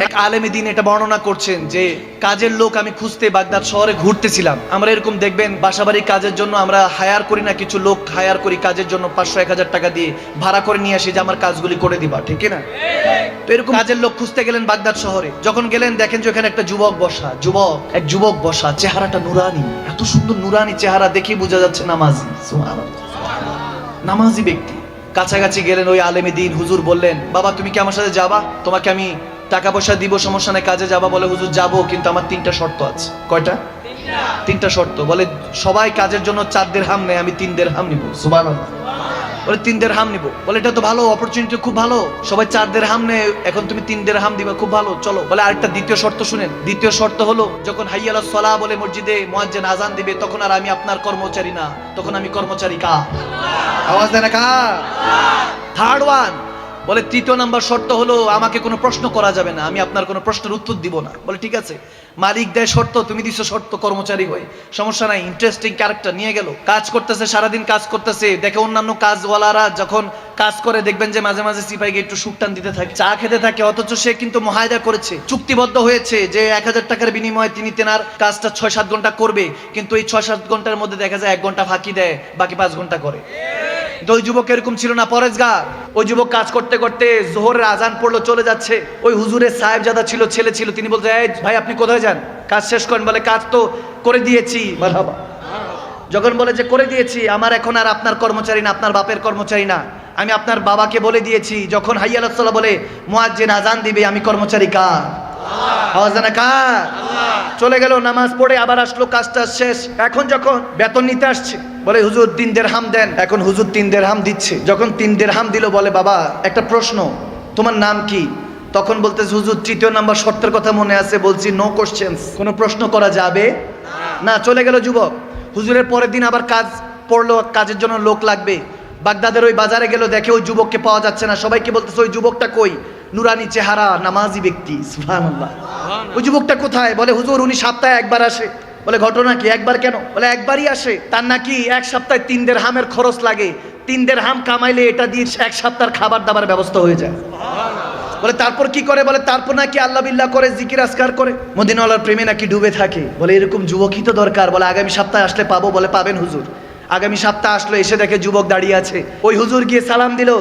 এক আলেমে দিন এটা বর্ণনা করছেন যে কাজের লোক আমি খুঁজতে বাগদাদ শহরে ঘুরতেছিলাম। আমরা এরকম দেখবেন বাসাবাড়ির কাজের জন্য আমরা হায়ার করি না, কিছু লোক হায়ার করি কাজের জন্য পাঁচশো, এক হাজার টাকা দিয়ে ভাড়া করে নিয়ে আসি যে আমার কাজগুলি করে দিবা, ঠিক না তো এরকম কাজের লোক খুঁজতে গেলেন বাগদাদ শহরে। যখন গেলেন দেখেন যে ওখানে একটা যুবক বসা, যুবক, এক যুবক বসা, চেহারাটা নুরানি। এত সুন্দর নুরানি চেহারা দেখে বোঝা যাচ্ছে নামাজি। নামাজি ব্যক্তি। কাছাকাছি গেলেন ওই আলেমী দিন, হুজুর বললেন, বাবা, তুমি কি আমার সাথে যাবা? তোমাকে আমি টাকা পয়সা দিব, সমস্যা নেই, কাজে যাবা বলে হুজুর যাব, কিন্তু আমার তিনটা শর্ত আছে। কয়টা? তিনটা শর্ত। বলে, সবাই কাজের জন্য চার দের হাম নেয়, আমি তিন দের হাম নিবো। সুবান বলে তিন দের হাম নিবো। বলে, এটা তো ভালো অপরচুনিটি খুব ভালো। সবাই চার দের হাম নেয়, এখন তুমি তিন দের হাম দিবা, খুব ভালো, চলো। বলে, আরেকটা দ্বিতীয় শর্ত শুনেন। দ্বিতীয় শর্ত হলো, যখন হাইয়ালা সলা বলে মসজিদে মুয়াজ্জিন আজান দিবে, তখন আর আমি আপনার কর্মচারী না, তখন আমি কর্মচারী কা আওয়াজ দেয় না কা থার্ড ওয়ান। বলে, তৃতীয় নাম্বার শর্ত হলো আমাকে কোনো প্রশ্ন করা যাবে না, আমি আপনার কোনো প্রশ্নের উত্তর দিব না। বলে, ঠিক আছে, মালিক দেয় শর্ত, তুমি দিছো শর্ত, কর্মচারী হয়ে। সমস্যা নাই ইন্টারেস্টিং ক্যারেক্টার নিয়ে গেল। কাজ করতেছে, সারাদিন কাজ করতেছে, দেখে অন্যান্য কাজওয়ালারা যখন কাজ করে, দেখবেন যে মাঝে মাঝে সিপাইকে একটু সুকটান দিতে থাকে, চা খেতে থাকে, অথচ সে কিন্তু মহায়দা করেছে, চুক্তিবদ্ধ হয়েছে যে এক হাজার টাকার বিনিময়ে তিনি তেনার কাজটা ছয় সাত ঘণ্টা করবে, কিন্তু এই ছয় সাত ঘণ্টার মধ্যে দেখা যায় এক ঘণ্টা ফাঁকি দেয়, বাকি পাঁচ ঘণ্টা করে। ওই যুবক এরকম ছিল না, পরেশগার। ওই যুবক কাজ করতে করতে জোহরের আজান পড়ল, চলে যাচ্ছে। ওই হুজুরের সাহেব যাদা ছিল, ছেলে ছিল, তিনি বলতে ভাই, আপনি কোথায় যান? কাজ শেষ করেন, বলে, কাজ তো করে দিয়েছি। যখন বলে যে, করে দিয়েছি, আমার এখন আর আপনার কর্মচারী না, আপনার বাপের কর্মচারী না। আমি আপনার বাবাকে বলে দিয়েছি, যখন হাইয়াল্লাহ বলে, মুয়াজ্জিন আজান দিবে, আমি কর্মচারী কার? আওয়াজ কার চলে গেল নামাজ পড়ে আবার আসলো কাজটা শেষ। এখন যখন বেতন নিতে আসছে বলে হুজুর তিন দের হাম দেন। এখন হুজুর তিন দের হাম দিচ্ছে। যখন তিন দের হাম দিল বলে বাবা একটা প্রশ্ন তোমার নাম কি? তখন বলতেছে হুজুর তৃতীয় নাম্বার শর্তের কথা মনে আছে বলছি নো কোশ্চেন্স কোনো প্রশ্ন করা যাবে? না চলে গেল যুবক। হুজুরের পরের দিন আবার কাজ পড়ল কাজের জন্য লোক লাগবে। বাগদাদের ওই বাজারে গেল দেখে ওই যুবককে পাওয়া যাচ্ছে না। সবাইকে বলতেছে ওই যুবকটা কই? নুরানি চেহারা নামাজি ব্যক্তি সুবহানাল্লাহ। ওই যুবকটা কোথায়? বলে হুজুর উনি সপ্তাহে একবার আসে। বলে ঘটনা কি? একবার কেন? বলে একবারই আসে। তার নাকি এক সপ্তাহে তিন দের হামের খরচ লাগে। তিন দের হাম কামাইলে এটা দিয়ে এক সপ্তাহের খাবার দাবার ব্যবস্থা হয়ে যায়। বলে তারপর কি করে? বলে তারপর নাকি আল্লাহ বিল্লাহ করে জিকির আসকার করে। মদিনাওয়ালার প্রেমে নাকি ডুবে থাকে। বলে এরকম যুবকই তো দরকার। বলে আগামী সপ্তাহে আসলে পাবো। বলে পাবেন হুজুর। আগামী সপ্তাহ আসলো এসে দেখে যুবক দাঁড়িয়ে আছে। ওই হুজুর গিয়ে সালাম দিল।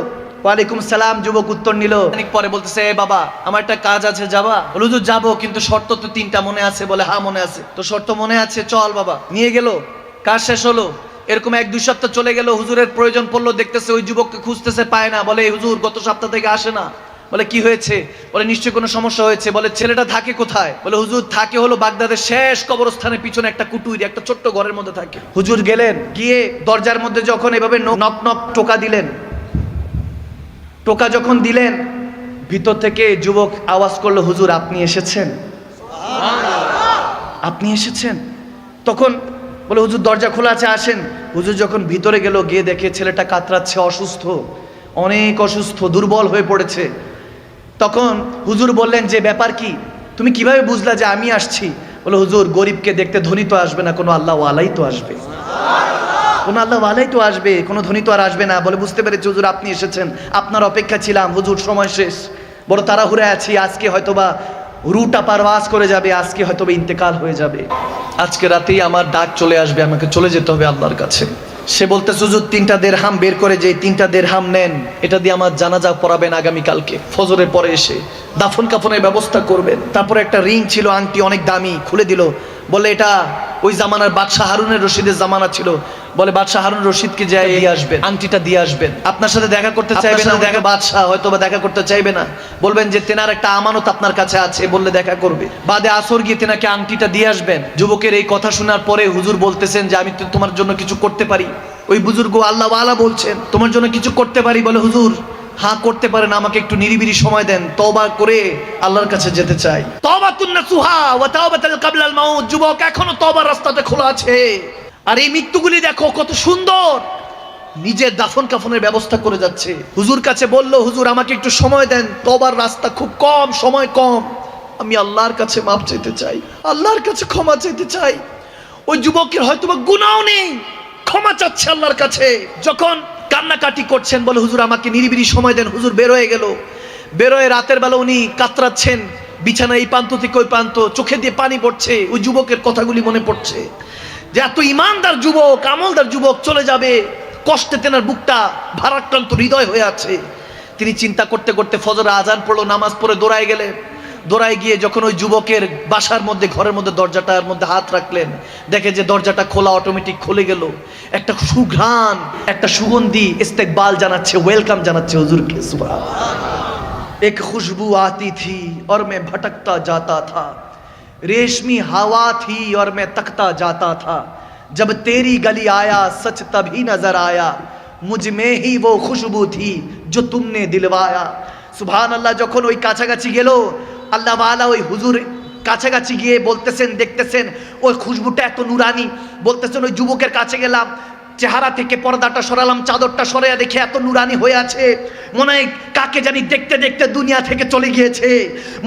ওয়ালাইকুম সালাম, যুবক উত্তর নিল। পরে বলতেছে বাবা, আমার একটা কাজ আছে, যাবা? বলে, হুজুর, যাব, কিন্তু শর্ত তো তিনটা মনে আছে বলে হ্যাঁ মনে আছে। তো শর্ত মনে আছে, চল বাবা। নিয়ে গেল। কাজ শেষ হলো। এরকম এক, দুই সপ্তাহ চলে গেল, হুজুরের প্রয়োজন পড়ল, দেখতেছে ওই যুবককে খুঁজতেছে, পায় না। বলে হুজুর, গত সপ্তাহ থেকে আসে না। বলে, কি হয়েছে? বলে, নিশ্চয়ই কোনো সমস্যা হয়েছে। বলে, ছেলেটা থাকে কোথায়? বলে, হুজুর, থাকে হলো বাগদাদের শেষ কবরস্থানের পিছনে একটা কুটুরি, একটা ছোট্ট ঘরের মধ্যে থাকে। হুজুর গেলেন, গিয়ে দরজার মধ্যে যখন এভাবে নক নক টোকা দিলেন টোকা যখন দিলেন ভিতর থেকে যুবক আওয়াজ করল হুজুর আপনি এসেছেন? আপনি এসেছেন? তখন বলে হুজুর দরজা খোলা আছে আসেন। হুজুর যখন ভিতরে গেল গিয়ে দেখে ছেলেটা কাতরাচ্ছে অসুস্থ অনেক অসুস্থ দুর্বল হয়ে পড়েছে। তখন হুজুর বললেন যে ব্যাপার কি? তুমি কীভাবে বুঝলা যে আমি আসছি? বলে হুজুর গরিবকে দেখতে ধনী তো আসবে না কোনো আল্লাহ আলাই তো আসবে। কোনো আল্লাহ আলাই তো আসবে, কোনো ধনী তো আর আসবে না। বলে বুঝতে পেরেছি, হুজুর আপনি এসেছেন। আপনার অপেক্ষা ছিলাম, হুজুর সময় শেষ। বড় তাড়াহুড়ে আছি, আজকে হয়তোবা রুটা পারওয়াজ করে যাবে, আজকে হয়তোবা ইন্তেকাল হয়ে যাবে। আজকে রাতেই আমার ডাক চলে আসবে, আমাকে চলে যেতে হবে আল্লাহর কাছে। সে বলতে হুজুর, তিনটা দের হাম বের করে যে, তিনটা দেড়হাম নেন। এটা দিয়ে আমার জানাজা পড়াবেন আগামীকালকে। ফজরের পরে এসে দাফন কাফনের ব্যবস্থা করবেন। তারপরে একটা রিং ছিল, আংটি অনেক দামি, খুলে দিল। বলে এটা ওই জামানার বাদশাহ হারুনের রশিদের জামানা ছিল। বলে বাদশাহ হারুন রশিদকে যাই দিয়ে আসবেন। আংটিটা দিয়ে আসবেন। আপনার সাথে দেখা করতে চাইবে না দেখা বাদশাহ হয়তো বা দেখা করতে চাইবে না। বলবেন যে তেনার একটা আমানত আপনার কাছে আছে বললে দেখা করবে। বাদে আসর গিয়ে তেনাকে আংটিটা দিয়ে আসবেন। যুবকের এই কথা শোনার পরে হুজুর বলতেছেন যে আমি তো তোমার জন্য কিছু করতে পারি। ওই বুজুর্গ আল্লাহ আলা বলছেন তোমার জন্য কিছু করতে পারি? বলে হুজুর হ্যাঁ করতে পারেন, আমাকে একটু নিরিবিরি সময় দেন তবা করে আল্লাহর কাছে যেতে চাই। তবাতুন নাসুহা ওয়া তাওবাতাল কাবলাল যুবক, এখনও তবার রাস্তাতে খোলা আছে। আর এই মৃত্যুগুলি দেখো, কত সুন্দর! নিজের দাফন কাফনের ব্যবস্থা করে যাচ্ছে। হুজুর কাছে বলল, হুজুর, আমাকে একটু সময় দেন তবার রাস্তা খুব কম, সময় কম। আমি আল্লাহর কাছে মাপ চাইতে চাই, আল্লাহর কাছে ক্ষমা চাইতে চাই। ওই যুবকের হয়তো বা গুণাও নেই, ক্ষমা চাচ্ছে আল্লাহর কাছে। যখন কান্নাকাটি করছেন বলে হুজুর আমাকে নিরিবিরি সময় দেন। হুজুর বের হয়ে গেল। বেরোয় রাতের বেলা উনি কাতরাচ্ছেন। বিছানা এই প্রান্ত থেকে ওই প্রান্ত। চোখে দিয়ে পানি পড়ছে। ওই যুবকের কথাগুলি মনে পড়ছে। যে এত ইমানদার যুবক, আমলদার যুবক চলে যাবে। কষ্টে তেনার বুকটা ভারাক্রান্ত হৃদয় হয়ে আছে। তিনি চিন্তা করতে করতে ফজর আজান পড়ল, নামাজ পড়ে দৌড়ায় গেলেন। দৌড়ায় গিয়ে যখন ওই যুবকের বাসার মধ্যে ঘরের মধ্যে দরজাটার মধ্যে হাত রাখলেন দেখে যে দরজাটা খোলা অটোমেটিক খুলে গেল একটা সুঘ্রাণ একটা সুগন্ধি ইস্তেকবাল জানাচ্ছে ওয়েলকাম জানাচ্ছে হুজুরকে সুবহান एक खुशबू आती थी और मैं भटकता जाता था रेशमी हवा थी और मैं तकता जाता था जब तेरी गली आया सच तभी नजर आया मुझ में ही वो खुशबू थी जो तुमने दिलवाया সুবহান আল্লাহ যখন ওই কাছাকাছি গেল আল্লাহ ওয়ালা ওই হুজুর কাছাকাছি গিয়ে বলতেছেন, দেখতেছেন, ওই খুশবুটা এত নুরানি, বলতেছেন, ওই যুবকের কাছে গেলাম চেহারা থেকে পর্দাটা সরালাম, চাদরটা সরাইয়া দেখে এত নুরানি হয়ে আছে। মনে হয় কাকে জানি দেখতে দেখতে দুনিয়া থেকে চলে গিয়েছে।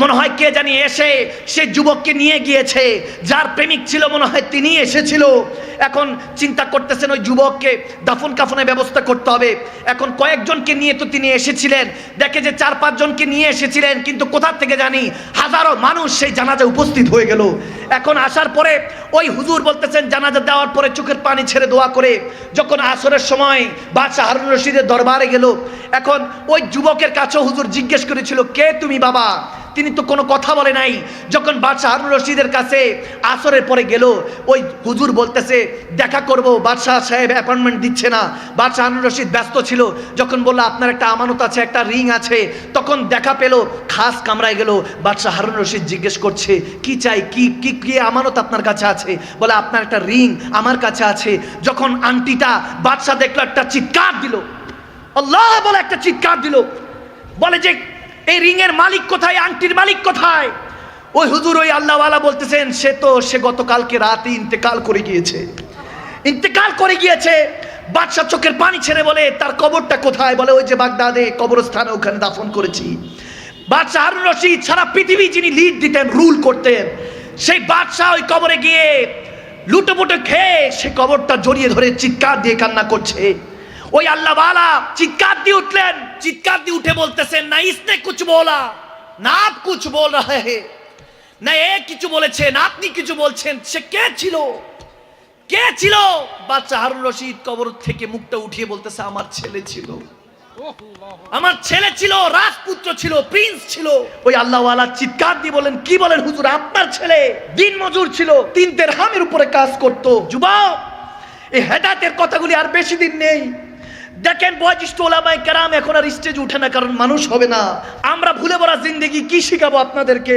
মনে হয় কে জানি এসে সে যুবককে নিয়ে গিয়েছে। যার প্রেমিক ছিল, মনে হয় তিনি এসেছিল। এখন চিন্তা করতেছেন ওই যুবককে দাফন কাফনের ব্যবস্থা করতে হবে। এখন কয়েকজনকে নিয়ে তো তিনি এসেছিলেন। দেখে যে চার পাঁচজনকে নিয়ে এসেছিলেন, কিন্তু কোথা থেকে জানি হাজারো মানুষ সেই জানাজা উপস্থিত হয়ে গেল। এখন আসার পরে ওই হুজুর বলতেছেন, জানাজা দেওয়ার পরে চোখের পানি ছেড়ে দোয়া করে। যখন আসরের সময় বাদশাহ হারুন রশিদের দরবারে গেল, এখন ওই যুবকের কাছে হুজুর জিজ্ঞেস করেছিল, কে তুমি বাবা? তিনি তো কোনো কথা বলে নাই। যখন বাদশাহ হারুন রশিদের কাছে আসরের পরে গেল, ওই হুজুর বলতেছে, দেখা করব, বাদশাহ সাহেব অ্যাপয়েন্টমেন্ট দিচ্ছে না। বাদশাহ হারুন রশিদ ব্যস্ত ছিল। যখন বলল, আপনার একটা আমানত আছে, একটা রিং আছে। তখন দেখা পেল, খাস কামরায় গেল। বাদশাহ হারুন রশিদ জিজ্ঞেস করছে, কি চাই? কি কি কি আমানত আপনার কাছে আছে? বলে, আপনার একটা রিং আমার কাছে আছে। যখন আংটিটা বাদশাহ দেখল, একটা চিৎকার দিল। আল্লাহ বলে, একটা চিৎকার দিল। বলে যে, এই রিং এর মালিক কোথায়? আংটির মালিক কোথায়? ওই হুজুর ওই আল্লাহওয়ালা বলতেছেন, সে তো, সে গতকালকে রাতে ইন্তেকাল করে গিয়েছে। ইন্তেকাল করে গিয়েছে। বাদশাহ চোখের পানি ছেড়ে বলে, তার কবরটা কোথায়? বলে, ওই যে বাগদাদে কবরস্থানে ওখানে দাফন করেছি। বাদশাহ হারুন রশিদ সারা পৃথিবী যিনি লিড দিতেন রুল করতেন, সেই বাদশাহ ওই কবরে গিয়ে লুটোপুটো খেয়ে সে কবরটা জড়িয়ে ধরে চিৎকার দিয়ে কান্না করছে। ওই আল্লাহ বালা চিৎকার দিয়ে উঠলেন। চিৎকার দিয়ে উঠে বলতেছেন না ইসনে কুছ বলা, না আপ কুছ বল হে। না এ কিছু বলেছেন, আপনি কিছু বলছেন, সে কে ছিল? কে ছিল? বাচ্চা হারুন রশিদ কবর থেকে মুখটা উঠিয়ে বলতেছে, আমার ছেলে ছিল। আমার ছেলে ছিল, রাজপুত্র ছিল প্রিন্স ছিল। ওই আল্লাহওয়ালা চিৎকার দিয়ে বলেন, কি বলেন হুজুর? আপনার ছেলে দিন মজুর ছিল, তিন হামের উপরে কাজ করত। যুবক, এই হেদাতের কথাগুলি আর বেশি দিন নেই। দেখেন, বয়োজ্যেষ্ঠ ওলামাই কেরাম এখন আর স্টেজ উঠে না, কারণ মানুষ হবে না। আমরা ভুলে ভরা জিন্দেগি কি শিখাবো আপনাদেরকে?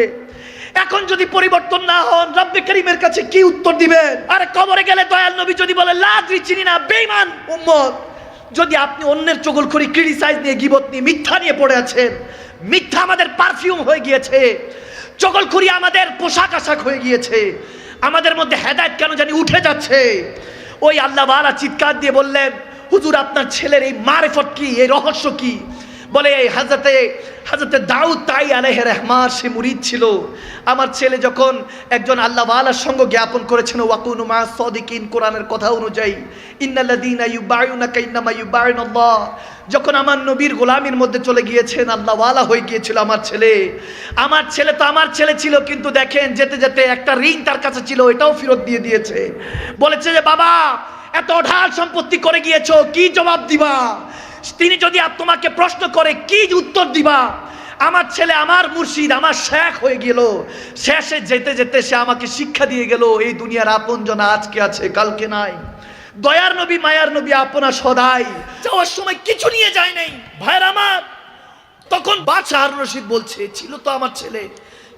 এখন যদি পরিবর্তন না হন, রব্বে করিমের কাছে কি উত্তর দিবেন? আরে কবরে গেলে দয়াল নবী যদি বলে, লাদ্রি চিনি না, বেঈমান উম্মত। যদি আপনি অন্যের চগলখড়ি ক্রিটিসাইজ নিয়ে, গিবত নিয়ে, মিথ্যা নিয়ে পড়ে আছেন, মিথ্যা আমাদের পারফিউম হয়ে গিয়েছে, চগলখড়ি আমাদের পোশাক আশাক হয়ে গিয়েছে, আমাদের মধ্যে হেদায়ত কেন জানি উঠে যাচ্ছে? ওই আল্লাহ বালা চিৎকার দিয়ে বললেন, হুজুর, আপনার ছেলের এই মারেফট কি, এই রহস্য কি? বলে, এই হাজরতে হাজরতে দাউদ তাই আলহ রহমান সে মুরিদ ছিল। আমার ছেলে যখন একজন আল্লাহ ওয়ালার সঙ্গ জ্ঞাপন করেছেন, ওয়াকুন মা সদিকিন, কোরআনের কথা অনুযায়ী, ইন্নাল্লাযীনা ইউবায়ুনাকা ইন্নামা ইউবায়ুনাল্লাহ যখন আমার নবীর গোলামির মধ্যে চলে গিয়েছেন আল্লাহ ওয়ালা হয়ে গিয়েছিল আমার ছেলে। আমার ছেলে তো আমার ছেলে ছিল, কিন্তু দেখেন যেতে যেতে একটা রিং তার কাছে ছিল, এটাও ফেরত দিয়ে দিয়েছে। বলেছে যে, বাবা, এত ঢাল সম্পত্তি করে গিয়েছো, কি জবাব দিবা? তিনি যদি তোমাকে প্রশ্ন করে, কি উত্তর দিবা? আমার ছেলে আমার মুর্শিদ, আমার শেখ হয়ে গেল। শেষে যেতে যেতে সে আমাকে শিক্ষা দিয়ে গেল, এই দুনিয়ার আপনজন আজকে আছে, কালকে নাই। দয়ার নবী, মায়ার নবী আপনা সদাই। যাওয়ার সময় কিছু নিয়ে যায় নাই। ভাইয়ের আমার, তখন বাদশাহ রশিদ বলছে, ছিল তো আমার ছেলে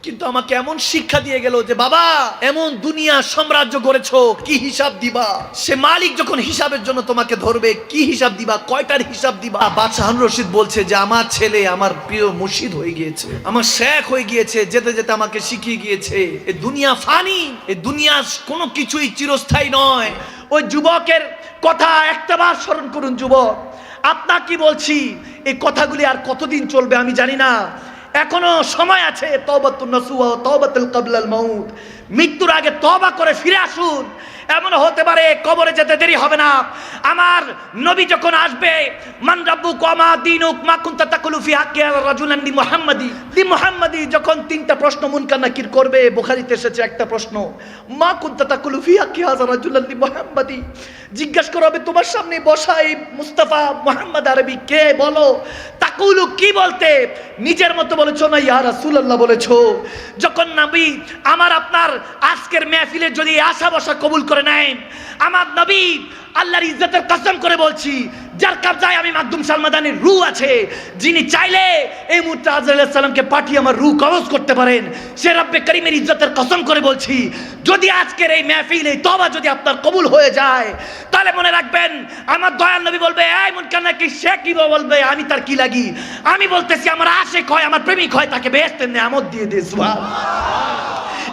কিন্তু আমাকে এমন শিক্ষা দিয়ে গেল যে, বাবা, এমন দুনিয়া সাম্রাজ্য গড়েছো, কি হিসাব দিবা? সে মালিক যখন হিসাবের জন্য তোমাকে ধরবে, কি হিসাব দিবা? কয়টার হিসাব দিবা? বাদশাহ রশিদ বলছে যে, আমার ছেলে আমার প্রিয় মুর্শিদ হয়ে গিয়েছে, আমার শেখ হয়ে গিয়েছে, যেতে যেতে আমাকে শিখিয়ে গিয়েছে। এ দুনিয়া ফানি, এ দুনিয়া কোনো কিছুই চিরস্থায়ী নয়। ওই যুবকের কথা একটাবার স্মরণ করুন, যুবক। আপনার কি বলছি? এই কথাগুলি আর কতদিন চলবে আমি জানি না। এখনও সময় আছে তওবাতুন নসুয়া তওবাতুল কাবলাল মাউত। মৃত্যুর আগে তওবা করে ফিরে আসুন। এমন হতে পারে, কবরে যেতে দেরি হবে না। আমার নবী যখন আসবে, মান রাব্বু কমা দিনুক মা কুনতা তাকুলু ফি হাক্কি দি মুহাম্মাদি। যখন তিনটা প্রশ্ন মুনকার নাকির করবে, বুখারীতে এসেছে একটা প্রশ্ন, মা কুনতা তাকুলু ফি হাক্কি আলা রাজুলান জিজ্ঞাসা করা তোমার সামনে বসা এই মুস্তাফা মোহাম্মদ আরবি কে বলো? তাকুলু কি বলতে? নিজের মতো বলেছ না, ইয়া রাসূলুল্লাহ বলেছ। যখন নবী, আমার আপনার আজকের মেহফিলে যদি আশা বসা কবুল করে নেন, আমার নবী আল্লাহর ইজ্জতের কসম করে বলছি, যার কবজায় আমি মাকদুম সালমাদানির রু আছে, যিনি চাইলে এই মুহূর্তে আজরাইল সালামকে পাঠিয়ে আমার রু কবজ করতে পারেন, সে রব্বে করিমের ইজ্জতের কসম করে বলছি, যদি আজকের এই মেহফিল, এই তবা যদি আপনার কবুল হয়ে যায়, তাহলে মনে রাখবেন, আমার দয়াল নবী বলবে, এই মুনকার নাকি সে কি বলবে? আমি তার কি লাগি? আমি বলতেছি, আমার আশেক হয়, আমার প্রেমিক হয়, তাকে বেহেস্তের নেয়ামত দিয়ে দিয়ে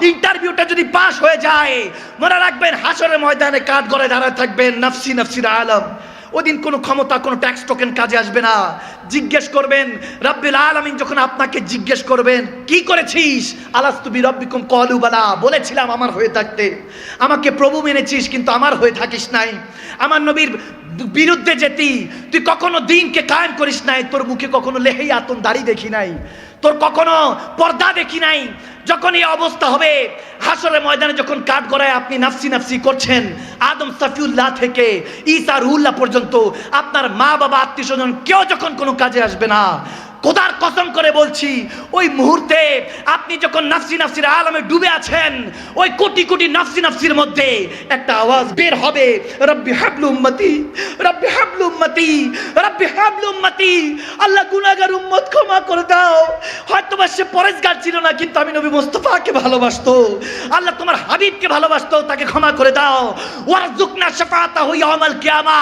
ইন্টারভিউটা যদি পাস হয়ে যায়, মনে রাখবেন হাসরের ময়দানে কাঠ গড়ে দাঁড়ায় থাকবেন নাফসি নাফসির আলম। ওদিন কোনো ক্ষমতা, কোনো ট্যাক্স টোকেন কাজে আসবে না। জিজ্ঞেস করবেন, রব্বিল আলামিন যখন আপনাকে জিজ্ঞেস করবেন, কি করেছিস? আলাস্তুবি রব্বিকুম কলু বালা। বলেছিলাম আমার হয়ে থাকতে। আমাকে প্রভু মেনেছিস, কিন্তু আমার হয়ে থাকিস নাই। আমার নবীর বিরুদ্ধে যেতি। তুই কখনো দিনকে কায়েম করিস নাই। তোর মুখে কখনো লেহেই আতন দাড়ি দেখি নাই। তোর কখনো পর্দা দেখি নাই? যখন এই অবস্থা হবে, হাসরের ময়দানে যখন কাঠ গড়ায় আপনি নাফসি নাফসি করছেন, আদম সাফিউল্লাহ থেকে ইসার উল্লাহ পর্যন্ত আপনার মা বাবা আত্মীয় স্বজন কেউ যখন কোনো কাজে আসবে না কোদার কসম করে বলছি, ওই মুহূর্তে আপনি যখন নাফসি নাফসির আলমে ডুবে আছেন, ওই কোটি কোটি নাফসি নাফসির মধ্যে একটা আওয়াজ বের হবে। রব্বি হাবলু উম্মতি, রব্বি হাবলু উম্মতি, রব্বি হাবলু উম্মতি। আল্লাহ গুনাহগার উম্মত ক্ষমা করে দাও। হয়তো বা সে ছিল না, কিন্তু আমি নবী মুস্তফাকে ভালোবাসতো। আল্লাহ তোমার হাবিবকে ভালোবাসতো, তাকে ক্ষমা করে দাও। ওয়ারজুকনা শাফাতা হুই ইয়াউমাল কিয়ামা।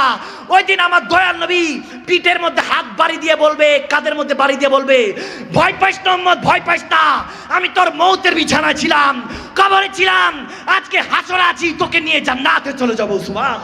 ওই দিন আমার দয়াল নবী পিঠের মধ্যে হাত বাড়ি দিয়ে বলবে, কাদের মধ্যে বাড়ি দিয়ে বলবে, ভয় পাইস না ভয় পাইস না। আমি তোর মৌতের বিছানায় ছিলাম, কবরে ছিলাম, আজকে হাসরে আছি, তোকে নিয়ে জান্নাতে চলে যাব, সুবহান